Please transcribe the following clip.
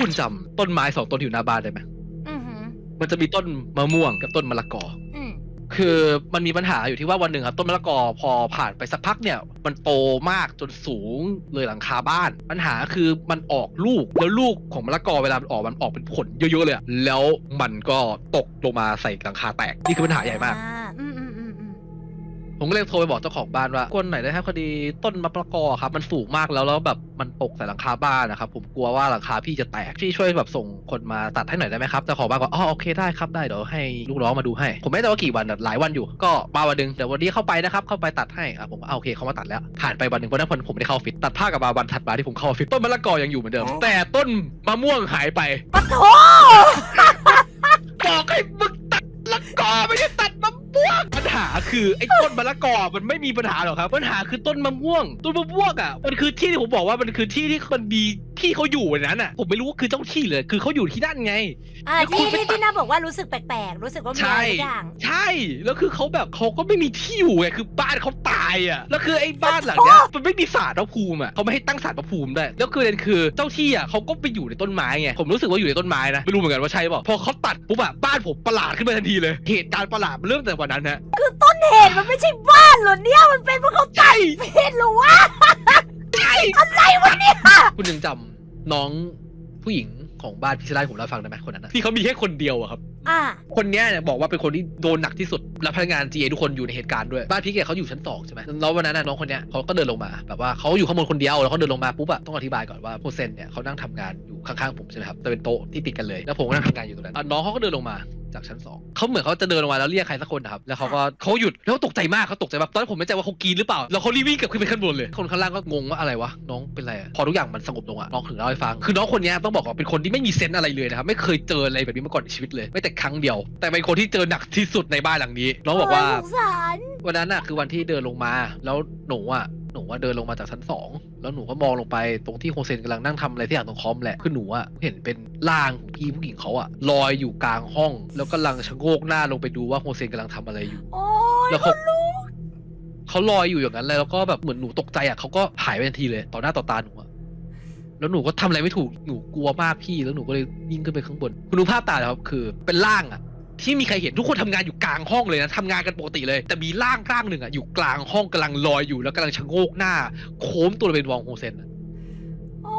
คุณจำต้นไม้สองต้นที่อยู่หน้าบ้านได้ไหมอือหือมันจะมีต้นมะม่วงกับต้นมะละกออืมคือมันมีปัญหาอยู่ที่ว่าวันหนึ่งครับต้นมะละกอพอผ่านไปสักพักเนี่ย มันโตมากจนสูงเลยหลังคาบ้าน ปัญหาคือมันออกลูกแล้วลูกของมะละกอเวลามันออกมันออกเป็นผลเยอะๆเลยอะแล้วมันก็ตกลงมาใส่หลังคาแตกนี่คือปัญหาใหญ่มาก ผมก็เลยโทรไปบอกเจ้าของบ้านว่าคนไหนได้ครับพอดีต้นมะละกอครับ มันสูงมากแล้วแล้วแบบมันตกใส่หลังคาบ้านนะครับผมกลัวว่าหลังคาพี่จะแตกพี่ช่วยแบบส่งคนมาตัดให้หน่อยได้ไหมครับเจ้าของบ้านก็อ๋อโอเคได้ครับได้เดี๋ยวให้ลูกน้องมาดูให้ ผมไม่แน่ใจว่ากี่วันอะหลายวันอยู่ ก็มาวันหนึงเดี๋ยววันนี้เข้าไปนะครับเข้าไปตัดให้อะผมก็อะโอเคเขามาตัดแล้วผ่านไปวันหนึ่งวันนั้นผมไม่ได้เข้าออฟฟิตตัดผ้ากับมาวันถัดมาที่ผมเข้าออฟฟิตต้นมะละกอยังอยู่เหมือนเดิม แต่ต้นมะม่วงหายไปปะโถ คือไอ้ต้นมะละกอมันไม่มีปัญหาหรอกครับปัญหาคือต้นมะม่วงต้นมะม่วงอะมันคือที่ที่ผมบอกว่ามันคือที่ที่มันมี ที่เขาอยู่ในนั้นอะ ผมไม่รู้ว่าคือเจ้าที่เลยคือเขาอยู่ที่นั่นไง อ่าแล้วคุที่ณไปที่ตัดที่น่าบอกว่ารู้สึกแปลกๆ รู้สึกว่ามีอะไรสักอย่างใช่ แล้วคือเขาแบบเขาก็ไม่มีที่อยู่ไงคือบ้านเขาตายอะ แล้วคือไอ้บ้านหลังเนี้ยมันไม่มีศาลพระภูมิอะเขาไม่ให้ตั้งศาลพระภูมิด้วยแล้วคือเรนคือเจ้าที่อะเขาก็ไปอยู่ในต้นไม้ไงผมรู้สึกว่าอยู่ในต้นไม้นะไม่รู้เหมือนกันว่าใช่เปล่าพอเขาตัดปุ๊บอะบ้านผมประหลาดขึ้นมาทันทีเลยเหตุการณ์ประหลาดมันเริ่มแต่วันนั้นฮะคือต้นเหตุมันไม่ใช่บ้านเหรอเนี่ย มันเป็นเพราะเขาใช่ผิดเหรอวะ ใช่อะไรวะเนี่ยคุณยังจำ น้องผู้หญิงของบ้านพิซซ่าให้ผมเล่าให้ฟังได้ไหมคนนั้นนะที่เขามีแค่คนเดียวอะครับ อ่า คนเนี้ยเนี่ยบอกว่าเป็นคนที่โดนหนักที่สุดและพนักงาน GA ทุกคนอยู่ในเหตุการณ์ด้วยบ้านพี่เกดเขาอยู่ชั้นสองใช่ไหมแล้ววันนั้นน่ะน้องคนเนี้ยเขาก็เดินลงมาแบบว่าเขาอยู่ข้างบนคนเดียวแล้วเขาเดินลงมาปุ๊บอะต้องอธิบายก่อนว่าโพเซนเนี่ยเขานั่งทำงานอยู่ข้างๆผมใช่ไหมครับแต่เป็นโต๊ะที่ติดกันเลยแล้วผมก็นั่งทำงานอยู่ตรงนั้นอะน้องเขาก็เดินลงมา จากชั้นสองเขาเหมือนเขาจะเดินลงมาแล้วเรียกใครสักคนนะครับแล้วเขาก็เขาหยุดแล้วตกใจมากเขาตกใจแบบตอนแรกผมไม่แน่ใจว่าเขากรีดหรือเปล่าแล้วเขารีบวิ่งกลับขึ้นไปข้างบนเลยคนข้างล่างก็งงว่าอะไรวะน้องเป็นไรอะพอทุกอย่างมันสงบลงอะน้องถึงเล่าให้ฟังคือน้องคนเนี้ยต้องบอกว่าเป็นคนที่ไม่มีเซนส์อะไรเลยนะครับไม่เคยเจออะไรแบบนี้มาก่อนในชีวิตเลยไม่แต่ครั้งเดียว แต่เป็นคนที่เจอหนักที่สุดในบ้านหลังนี้ น้องบอกว่าโยสงสารวันนั้นน่ะคือวันที่เดินลงมาแล้วหนูอะ หนูว่าเดินลงมาจากชั้นสองแล้วหนูก็มองลงไปตรงที่โฮเซนกำลังนั่งทำอะไรที่อย่างตรงคอมแหละคือหนูอะเห็นเป็นร่างของพี่ผู้หญิงเขาอะลอยอยู่กลางห้อง แล้วกำลังชะโงกหน้าลงไปดูว่าโฮเซนกำลังทำอะไรอยู่โอ้ยแล้วเขาเขาลอยอยู่อย่างนั้นเลยแล้วก็แบบเหมือนหนูตกใจอะเขาก็หายไปทันทีเลย ต่อหน้าต่อตาหนูอะแล้วหนูก็ทำอะไรไม่ถูก หนูกลัวมากพี่ แล้วหนูก็เลยวิ่งขึ้นไปข้างบน คุณดูภาพตามนะครับ คือเป็นร่างอะ ที่มีใครเห็นทุกคนทำงานอยู่กลางห้องเลยนะทำงานกันปกติเลย แต่มีร่างร่างหนึ่งอะอยู่กลางห้องกำลังลอยอยู่แล้วกำลังชะโงกหน้า โค้มตัวเป็นวองโฮเซนอะ โอ้